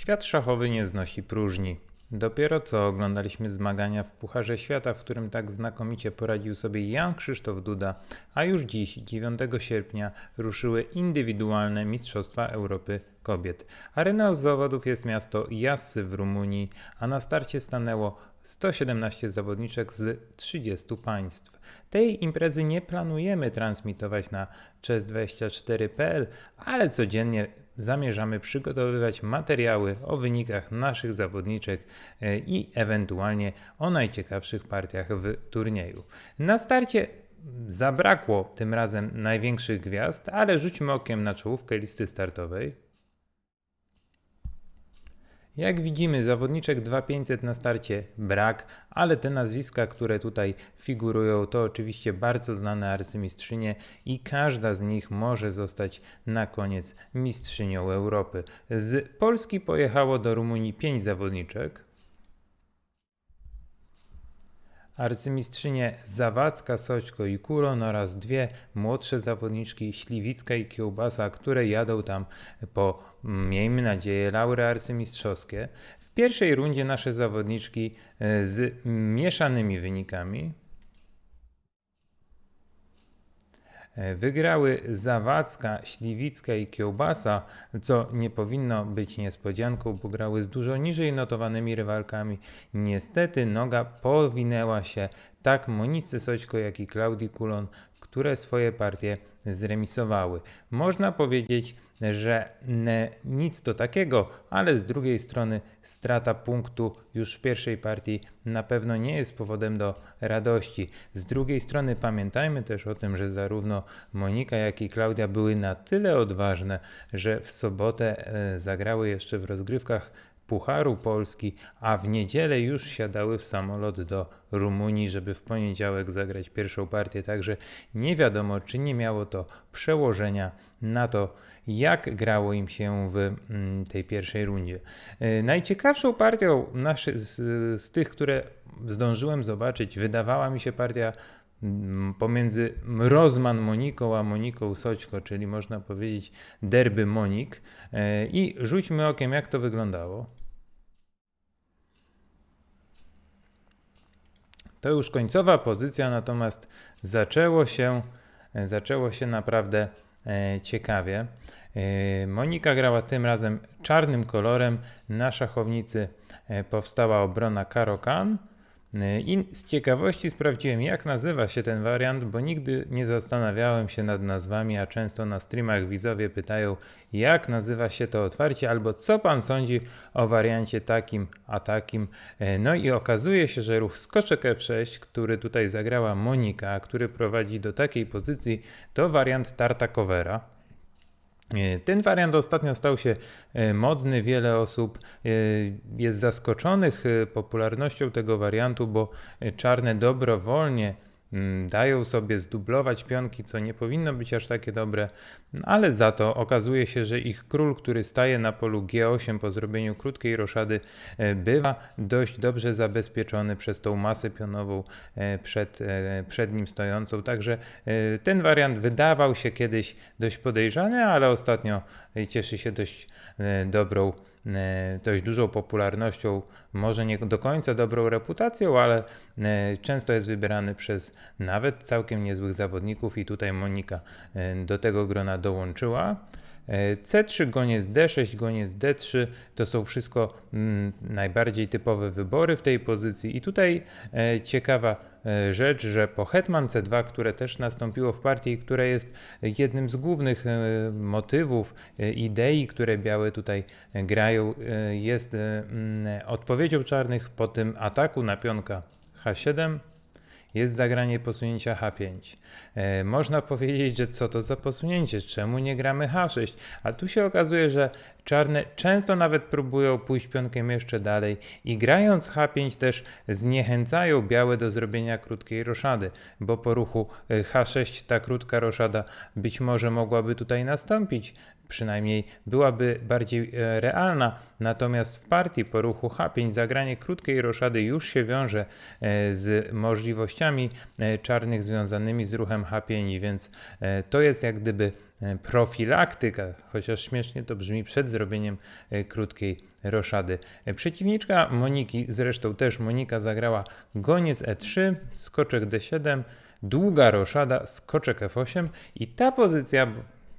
Świat szachowy nie znosi próżni. Dopiero co oglądaliśmy zmagania w Pucharze Świata, w którym tak znakomicie poradził sobie Jan Krzysztof Duda, a już dziś, 9 sierpnia, ruszyły indywidualne Mistrzostwa Europy Kobiet. Areną zawodów jest miasto Jassy w Rumunii, a na starcie stanęło 117 zawodniczek z 30 państw. Tej imprezy nie planujemy transmitować na chess24.pl, ale codziennie zamierzamy przygotowywać materiały o wynikach naszych zawodniczek e, i ewentualnie o najciekawszych partiach w turnieju. Na starcie zabrakło tym razem największych gwiazd, ale rzućmy okiem na czołówkę listy startowej. Jak widzimy, zawodniczek 2500 na starcie brak, ale te nazwiska, które tutaj figurują, to oczywiście bardzo znane arcymistrzynie i każda z nich może zostać na koniec mistrzynią Europy. Z Polski pojechało do Rumunii 5 zawodniczek. Arcymistrzynie Zawadzka, Soćko i Kuron oraz dwie młodsze zawodniczki Śliwicka i Kiełbasa, które jadą tam po, miejmy nadzieję, laury arcymistrzowskie. W pierwszej rundzie nasze zawodniczki e, z mieszanymi wynikami E, Wygrały Zawadzka, Śliwicka i Kiełbasa, co nie powinno być niespodzianką, bo grały z dużo niżej notowanymi rywalkami. Niestety noga powinęła się tak Monice Soćko, jak i Klaudii Kulon, które swoje partie zremisowały. Można powiedzieć, że nic to takiego, ale z drugiej strony strata punktu już w pierwszej partii na pewno nie jest powodem do radości. Z drugiej strony pamiętajmy też o tym, że zarówno Monika, jak i Klaudia były na tyle odważne, że w sobotę e, zagrały jeszcze w rozgrywkach Pucharu Polski, a w niedzielę już siadały w samolot do Rumunii, żeby w poniedziałek zagrać pierwszą partię. Także nie wiadomo, czy nie miało to przełożenia na to, jak grało im się w mm, tej pierwszej rundzie. E, najciekawszą partią z, tych, które zdążyłem zobaczyć, wydawała mi się partia pomiędzy Rozman Moniką a Moniką Soćko, czyli można powiedzieć derby Monik. E, I rzućmy okiem, jak to wyglądało. To już końcowa pozycja, natomiast zaczęło się, e, zaczęło się naprawdę e, ciekawie. Monika grała tym razem czarnym kolorem. Na szachownicy powstała obrona Karokan. I z ciekawości sprawdziłem, jak nazywa się ten wariant, bo nigdy nie zastanawiałem się nad nazwami, a często na streamach widzowie pytają, jak nazywa się to otwarcie, albo co pan sądzi o wariancie takim, a takim. E, no i okazuje się, że ruch skoczek F6, który tutaj zagrała Monika, który prowadzi do takiej pozycji, to wariant Tartakowera. E, ten wariant ostatnio stał się e, modny. Wiele osób e, jest zaskoczonych popularnością tego wariantu, bo czarne dobrowolnie dają sobie zdublować pionki, co nie powinno być aż takie dobre, ale za to okazuje się, że ich król, który staje na polu G8 po zrobieniu krótkiej roszady, e, bywa dość dobrze zabezpieczony przez tą masę pionową e, przed, e, przed nim stojącą. Także ten wariant wydawał się kiedyś dość podejrzany, ale ostatnio cieszy się dość dobrą dość dużą popularnością, może nie do końca dobrą reputacją, ale e, często jest wybierany przez nawet całkiem niezłych zawodników i tutaj Monika e, do tego grona dołączyła. C3, goniec D6, goniec D3 to są wszystko mm, najbardziej typowe wybory w tej pozycji. I tutaj ciekawa E, rzecz, że po Hetman C2, które też nastąpiło w partii, które jest jednym z głównych e, motywów, e, idei, które białe tutaj grają, jest odpowiedzią czarnych po tym ataku na pionka H7 jest zagranie posunięcia H5. E, można powiedzieć, że co to za posunięcie, czemu nie gramy H6, a tu się okazuje, że czarne często nawet próbują pójść pionkiem jeszcze dalej i grając H5 też zniechęcają białe do zrobienia krótkiej roszady, bo po ruchu e, H6 ta krótka roszada być może mogłaby tutaj nastąpić, przynajmniej byłaby bardziej e, realna. Natomiast w partii po ruchu H5 zagranie krótkiej roszady już się wiąże e, z możliwościami czarnych związanymi z ruchem H5, więc to jest jak gdyby profilaktyka, chociaż śmiesznie to brzmi, przed zrobieniem e, krótkiej roszady. E, Przeciwniczka Moniki, zresztą też Monika zagrała goniec E3, skoczek D7, długa roszada, skoczek F8 i ta pozycja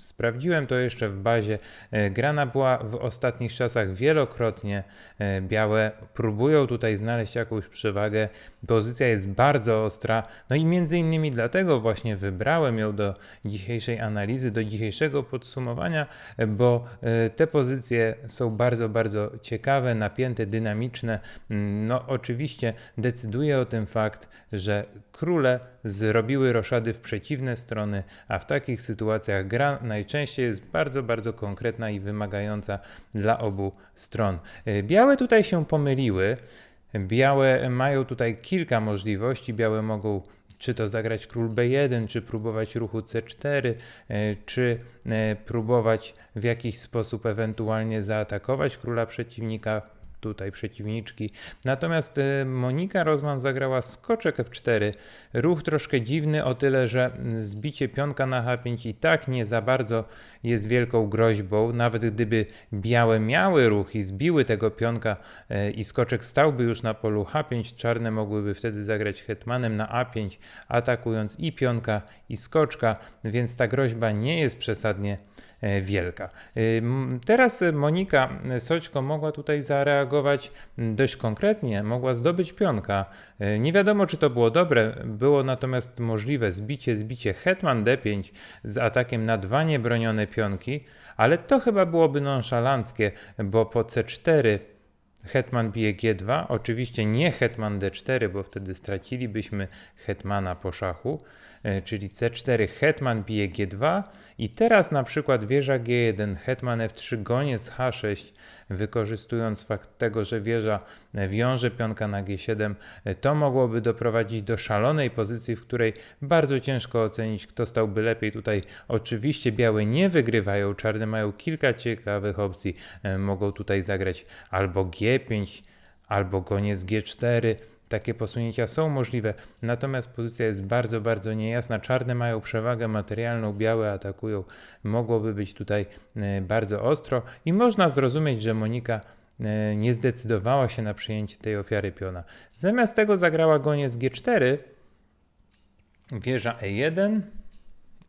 Sprawdziłem to jeszcze w bazie. E, Grana była w ostatnich czasach wielokrotnie. E, Białe próbują tutaj znaleźć jakąś przewagę. Pozycja jest bardzo ostra. No i między innymi dlatego właśnie wybrałem ją do dzisiejszej analizy, do dzisiejszego podsumowania, e, bo te pozycje są bardzo, bardzo ciekawe, napięte, dynamiczne. Mm, No oczywiście decyduje o tym fakt, że króle zrobiły roszady w przeciwne strony, a w takich sytuacjach gra najczęściej jest bardzo, bardzo konkretna i wymagająca dla obu stron. Y, Białe tutaj się pomyliły. Białe mają tutaj kilka możliwości. Białe mogą czy to zagrać król B1, czy próbować ruchu C4, y, czy y, próbować w jakiś sposób ewentualnie zaatakować króla przeciwnika, tutaj przeciwniczki. Natomiast y, Monika Rozman zagrała skoczek F4. Ruch troszkę dziwny o tyle, że zbicie pionka na H5 i tak nie za bardzo jest wielką groźbą. Nawet gdyby białe miały ruch i zbiły tego pionka y, i skoczek stałby już na polu H5, czarne mogłyby wtedy zagrać hetmanem na A5, atakując i pionka i skoczka, więc ta groźba nie jest przesadnie wielka. Ym, Teraz e, Monika Soćko mogła tutaj zareagować dość konkretnie, mogła zdobyć pionka. E, Nie wiadomo, czy to było dobre, było natomiast możliwe zbicie, zbicie hetman d5 z atakiem na dwa niebronione pionki, ale to chyba byłoby nonszalanckie, bo po c4 Hetman bije G2, oczywiście nie Hetman D4, bo wtedy stracilibyśmy Hetmana po szachu, e, czyli C4, Hetman bije G2 i teraz na przykład wieża G1, Hetman F3, goniec H6, wykorzystując fakt tego, że wieża e, wiąże pionka na G7, e, to mogłoby doprowadzić do szalonej pozycji, w której bardzo ciężko ocenić, kto stałby lepiej. Tutaj oczywiście białe nie wygrywają, czarne mają kilka ciekawych opcji, e, mogą tutaj zagrać albo G5, albo goniec G4. Takie posunięcia są możliwe, natomiast pozycja jest bardzo, bardzo niejasna. Czarne mają przewagę materialną, białe atakują. Mogłoby być tutaj e, bardzo ostro i można zrozumieć, że Monika e, nie zdecydowała się na przyjęcie tej ofiary piona. Zamiast tego zagrała goniec G4, wieża E1,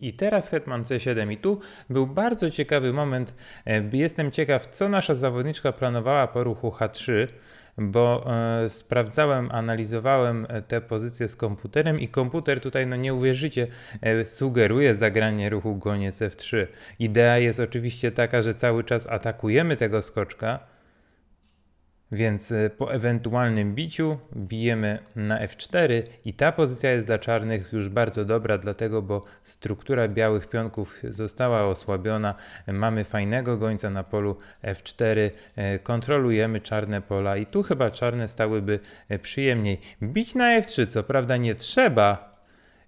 i teraz Hetman C7 i tu był bardzo ciekawy moment. E, Jestem ciekaw, co nasza zawodniczka planowała po ruchu H3, bo e, sprawdzałem, analizowałem e, te pozycje z komputerem i komputer tutaj, no nie uwierzycie, e, sugeruje zagranie ruchu goniec F3. Idea jest oczywiście taka, że cały czas atakujemy tego skoczka, więc e, po ewentualnym biciu bijemy na F4 i ta pozycja jest dla czarnych już bardzo dobra, dlatego bo struktura białych pionków została osłabiona. Mamy fajnego gońca na polu F4, e, kontrolujemy czarne pola i tu chyba czarne stałyby e, przyjemniej. Bić na F3 co prawda nie trzeba,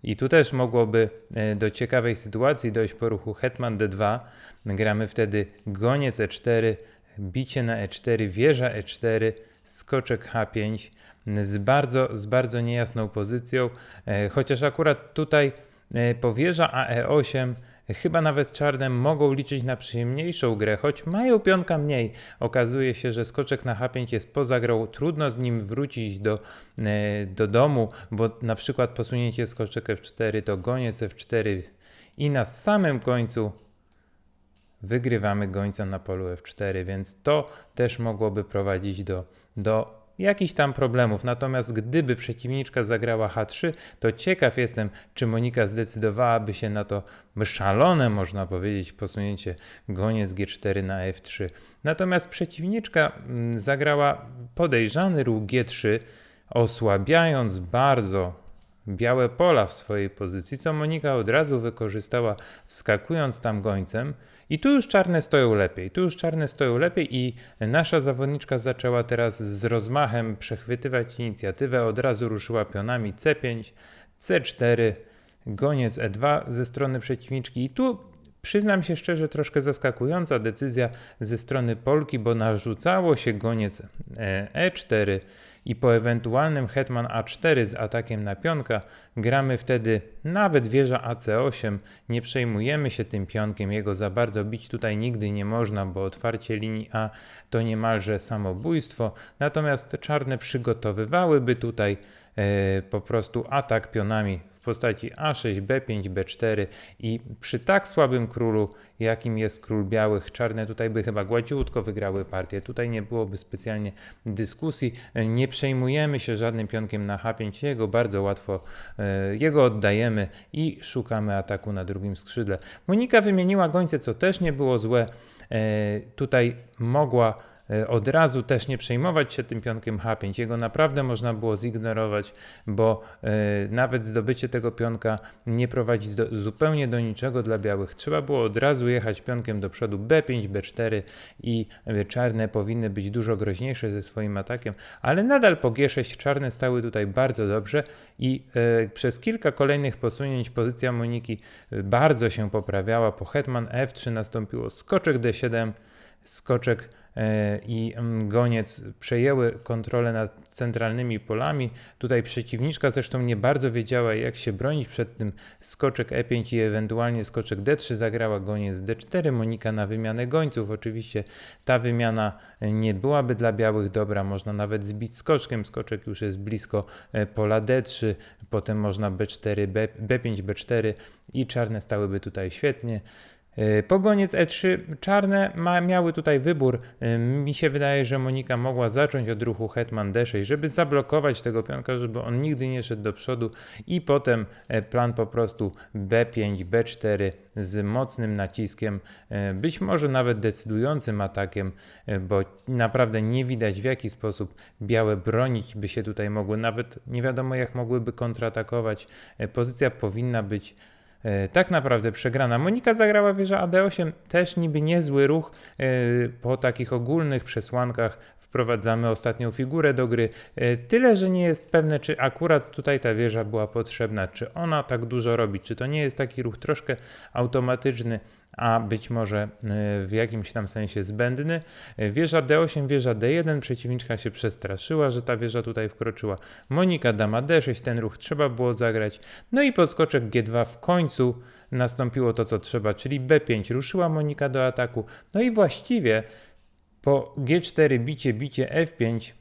i tu też mogłoby do ciekawej sytuacji dojść po ruchu Hetman D2. Gramy wtedy goniec E4, bicie na E4, wieża E4, skoczek H5 z bardzo, z bardzo niejasną pozycją, e, chociaż akurat tutaj e, po wieża AE8 chyba nawet czarne mogą liczyć na przyjemniejszą grę, choć mają pionka mniej. Okazuje się, że skoczek na H5 jest poza grą, trudno z nim wrócić do, e, do domu, bo na przykład posunięcie skoczek F4 to goniec F4 i na samym końcu wygrywamy gońca na polu F4, więc to też mogłoby prowadzić do, do jakichś tam problemów. Natomiast gdyby przeciwniczka zagrała H3, to ciekaw jestem, czy Monika zdecydowałaby się na to szalone, można powiedzieć, posunięcie goniec G4 na F3. Natomiast przeciwniczka mm, zagrała podejrzany ruch G3, osłabiając bardzo białe pola w swojej pozycji, co Monika od razu wykorzystała, wskakując tam gońcem. I tu już czarne stoją lepiej. Tu już czarne stoją lepiej i nasza zawodniczka zaczęła teraz z rozmachem przechwytywać inicjatywę. Od razu ruszyła pionami C5, C4, goniec E2 ze strony przeciwniczki. I tu przyznam się szczerze, troszkę zaskakująca decyzja ze strony Polki, bo narzucało się goniec e, e4 i po ewentualnym hetman a4 z atakiem na pionka gramy wtedy nawet wieża ac8, nie przejmujemy się tym pionkiem, jego za bardzo bić tutaj nigdy nie można, bo otwarcie linii A to niemalże samobójstwo, natomiast czarne przygotowywałyby tutaj e, po prostu atak pionami postaci A6, B5, B4 i przy tak słabym królu, jakim jest król białych, czarne tutaj by chyba gładziutko wygrały partię. Tutaj nie byłoby specjalnie dyskusji. Nie przejmujemy się żadnym pionkiem na H5, jego bardzo łatwo e, jego oddajemy i szukamy ataku na drugim skrzydle. Monika wymieniła gońce, co też nie było złe. E, tutaj mogła od razu też nie przejmować się tym pionkiem H5. Jego naprawdę można było zignorować, bo e, nawet zdobycie tego pionka nie prowadzi do, zupełnie do niczego dla białych. Trzeba było od razu jechać pionkiem do przodu B5, B4 i e, czarne powinny być dużo groźniejsze ze swoim atakiem, ale nadal po G6 czarne stały tutaj bardzo dobrze i przez kilka kolejnych posunięć pozycja Moniki bardzo się poprawiała. Po hetman F3 nastąpiło skoczek D7, skoczek E, i goniec przejęły kontrolę nad centralnymi polami. Tutaj przeciwniczka zresztą nie bardzo wiedziała, jak się bronić przed tym. Skoczek E5 i ewentualnie skoczek D3 zagrała goniec D4. Monika na wymianę gońców. Oczywiście ta wymiana nie byłaby dla białych dobra. Można nawet zbić skoczkiem. Skoczek już jest blisko e, pola D3. Potem można B4, B, B5, B4 i czarne stałyby tutaj świetnie. E, Pogoniec E3 czarne ma, miały tutaj wybór. E, mi się wydaje, że Monika mogła zacząć od ruchu Hetman D6, żeby zablokować tego pionka, żeby on nigdy nie szedł do przodu i potem e, plan po prostu B5, B4 z mocnym naciskiem, być może nawet decydującym atakiem, bo naprawdę nie widać w jaki sposób białe bronić by się tutaj mogły, nawet nie wiadomo jak mogłyby kontratakować. Pozycja powinna być tak naprawdę przegrana. Monika zagrała wieża AD8, też niby niezły ruch e, po takich ogólnych przesłankach. Wprowadzamy ostatnią figurę do gry. E, tyle, że nie jest pewne, czy akurat tutaj ta wieża była potrzebna, czy ona tak dużo robi, czy to nie jest taki ruch troszkę automatyczny, a być może e, w jakimś tam sensie zbędny. E, wieża D8, wieża D1, przeciwniczka się przestraszyła, że ta wieża tutaj wkroczyła. Monika dama D6, ten ruch trzeba było zagrać. No i podskoczek G2 w końcu nastąpiło to, co trzeba, czyli B5. Ruszyła Monika do ataku. No i właściwie po G4 bicie, bicie F5,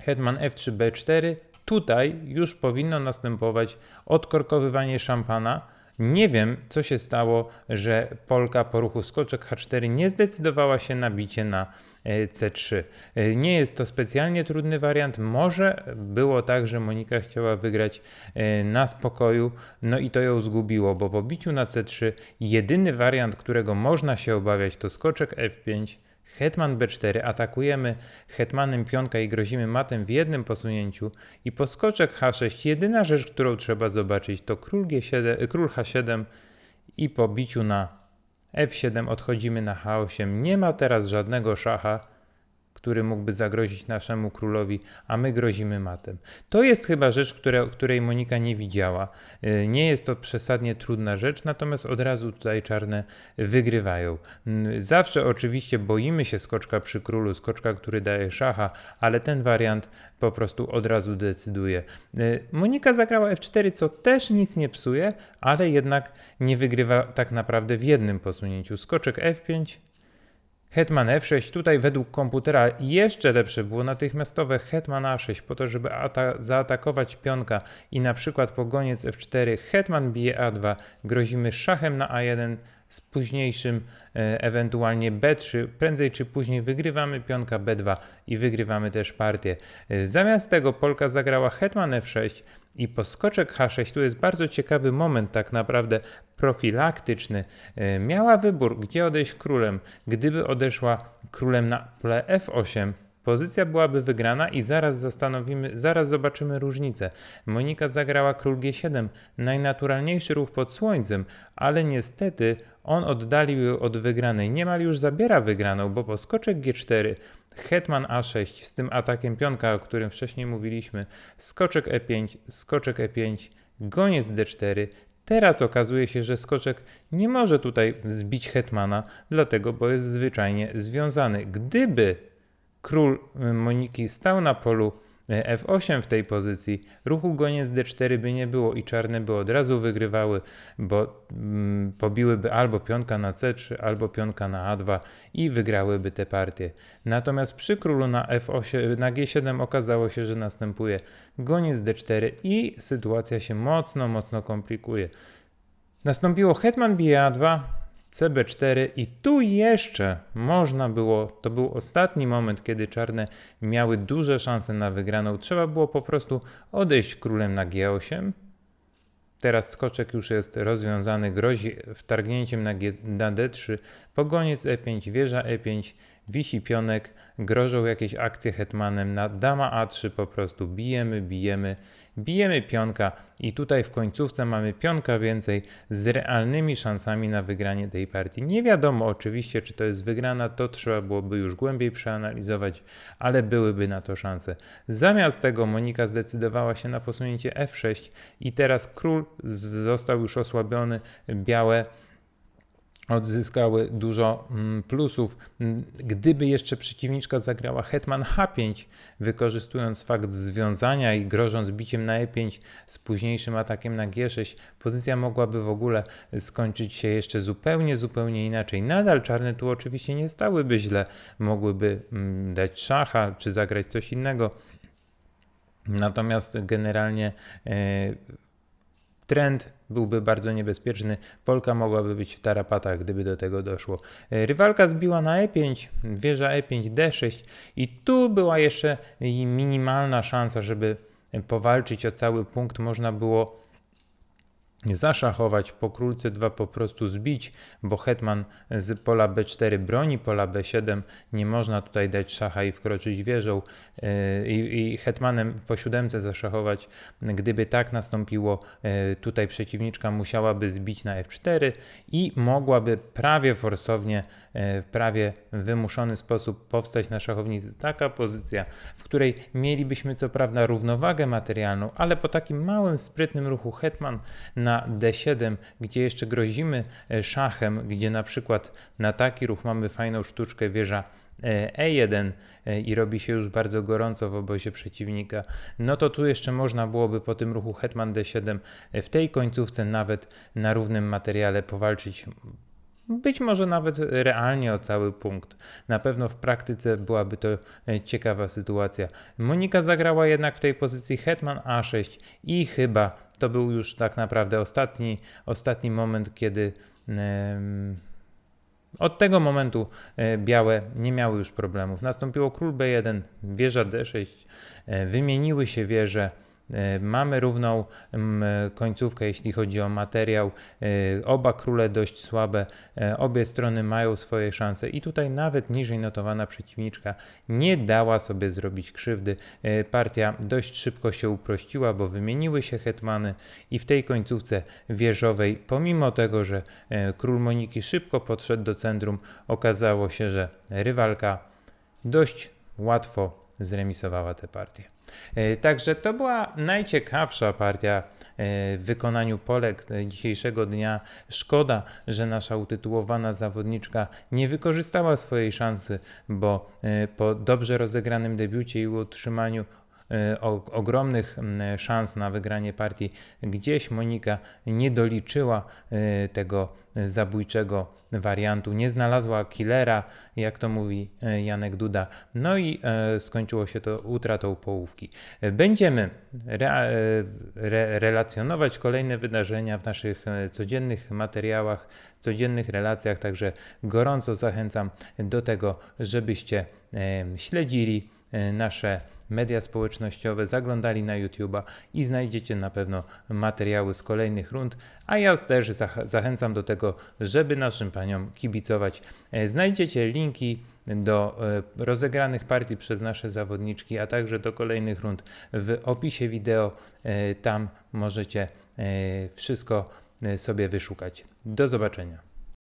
hetman F3, B4, tutaj już powinno następować odkorkowywanie szampana, nie wiem, co się stało, że Polka po ruchu skoczek H4 nie zdecydowała się na bicie na e, C3. E, nie jest to specjalnie trudny wariant. Może było tak, że Monika chciała wygrać e, na spokoju, no i to ją zgubiło, bo po biciu na C3 jedyny wariant, którego można się obawiać, to skoczek F5 Hetman B4 atakujemy hetmanem pionka i grozimy matem w jednym posunięciu i po skoczek H6 jedyna rzecz, którą trzeba zobaczyć to król, G7, król H7 i po biciu na F7 odchodzimy na H8. Nie ma teraz żadnego szacha, który mógłby zagrozić naszemu królowi, a my grozimy matem. To jest chyba rzecz, które, której Monika nie widziała. Y, nie jest to przesadnie trudna rzecz, natomiast od razu tutaj czarne wygrywają. Zawsze oczywiście boimy się skoczka przy królu, skoczka, który daje szacha, ale ten wariant po prostu od razu decyduje. Y, Monika zagrała F4, co też nic nie psuje, ale jednak nie wygrywa tak naprawdę w jednym posunięciu. Skoczek F5, Hetman F6, tutaj według komputera jeszcze lepsze było. Natychmiastowe Hetman A6 po to, żeby zaatakować pionka i na przykład po goniec F4 Hetman bije A2, grozimy szachem na A1 z późniejszym e, ewentualnie B3, prędzej czy później wygrywamy pionka B2 i wygrywamy też partię. E, zamiast tego Polka zagrała Hetman F6 i poskoczek H6, tu jest bardzo ciekawy moment tak naprawdę profilaktyczny. E, miała wybór, gdzie odejść królem. Gdyby odeszła królem na ple F8, Pozycja byłaby wygrana i zaraz zastanowimy, zaraz zobaczymy różnicę. Monika zagrała król G7, najnaturalniejszy ruch pod słońcem, ale niestety on oddalił ją od wygranej. Niemal już zabiera wygraną, bo po skoczek G4, hetman A6 z tym atakiem pionka, o którym wcześniej mówiliśmy, skoczek E5, skoczek E5, goniec D4, Teraz okazuje się, że skoczek nie może tutaj zbić hetmana, dlatego bo jest zwyczajnie związany. Gdyby król y, Moniki stał na polu F8 w tej pozycji, ruchu goniec D4 by nie było i czarne by od razu wygrywały, bo mm, pobiłyby albo pionka na C3, albo pionka na A2 i wygrałyby te partie. Natomiast przy królu na F8, na G7 okazało się, że następuje goniec D4 i sytuacja się mocno, mocno komplikuje. Nastąpiło hetman bije A2, CB4 i tu jeszcze można było, to był ostatni moment, kiedy czarne miały duże szanse na wygraną. Trzeba było po prostu odejść królem na G8. Teraz skoczek już jest rozwiązany, grozi wtargnięciem na, G, na D3, pogoniec E5, wieża E5, wisi pionek, grożą jakieś akcje hetmanem na dama A3 po prostu bijemy, bijemy, bijemy pionka i tutaj w końcówce mamy pionka więcej z realnymi szansami na wygranie tej partii. Nie wiadomo oczywiście, czy to jest wygrana, to trzeba byłoby już głębiej przeanalizować, ale byłyby na to szanse. Zamiast tego Monika zdecydowała się na posunięcie F6 i teraz król został już osłabiony, białe odzyskały dużo mm, plusów. Mm, gdyby jeszcze przeciwniczka zagrała hetman h5, wykorzystując fakt związania i grożąc biciem na e5 z późniejszym atakiem na g6, pozycja mogłaby w ogóle skończyć się jeszcze zupełnie, zupełnie inaczej. Nadal czarne tu oczywiście nie stałyby źle, mogłyby mm, dać szacha czy zagrać coś innego. Natomiast generalnie e, trend byłby bardzo niebezpieczny. Polka mogłaby być w tarapatach, gdyby do tego doszło. E, rywalka zbiła na E5, wieża E5, D6 i tu była jeszcze minimalna szansa, żeby powalczyć o cały punkt. Można było zaszachować, po królce 2 po prostu zbić, bo hetman z pola b4 broni pola b7, nie można tutaj dać szacha i wkroczyć wieżą yy, i, hetmanem po siódemce zaszachować. Gdyby tak nastąpiło, yy, tutaj przeciwniczka musiałaby zbić na f4 i mogłaby prawie forsownie, yy, w prawie wymuszony sposób powstać na szachownicy. Taka pozycja, w której mielibyśmy co prawda równowagę materialną, ale po takim małym, sprytnym ruchu hetman na D7, gdzie jeszcze grozimy e, szachem, gdzie na przykład na taki ruch mamy fajną sztuczkę wieża E1 e e, i robi się już bardzo gorąco w obozie przeciwnika, no to tu jeszcze można byłoby po tym ruchu Hetman D7 w tej końcówce nawet na równym materiale powalczyć być może nawet realnie o cały punkt. Na pewno w praktyce byłaby to ciekawa sytuacja. Monika zagrała jednak w tej pozycji Hetman A6 i chyba to był już tak naprawdę ostatni, ostatni moment, kiedy. Od tego momentu e, białe nie miały już problemów. Nastąpiło król B1, wieża D6, e, wymieniły się wieże. E, mamy równą końcówkę, jeśli chodzi o materiał. E, oba króle dość słabe, e, obie strony mają swoje szanse i tutaj nawet niżej notowana przeciwniczka nie dała sobie zrobić krzywdy. Partia dość szybko się uprościła, bo wymieniły się hetmany i w tej końcówce wieżowej, pomimo tego, że król Moniki szybko podszedł do centrum, okazało się, że rywalka dość łatwo zremisowała tę partię. E, także to była najciekawsza partia e, w wykonaniu Polek dzisiejszego dnia. Szkoda, że nasza utytułowana zawodniczka nie wykorzystała swojej szansy, bo e, po dobrze rozegranym debiucie i utrzymaniu ogromnych szans na wygranie partii. Gdzieś Monika nie doliczyła tego zabójczego wariantu, nie znalazła killera, jak to mówi e, Janek Duda. No i e, skończyło się to utratą połówki. Będziemy re, e, re, relacjonować kolejne wydarzenia w naszych codziennych materiałach, codziennych relacjach, także gorąco zachęcam do tego, żebyście śledzili nasze media społecznościowe, zaglądali na YouTube'a i znajdziecie na pewno materiały z kolejnych rund, a ja też zachęcam do tego, żeby naszym paniom kibicować. E, znajdziecie linki do e, rozegranych partii przez nasze zawodniczki, a także do kolejnych rund w opisie wideo. E, tam możecie wszystko sobie wyszukać. Do zobaczenia.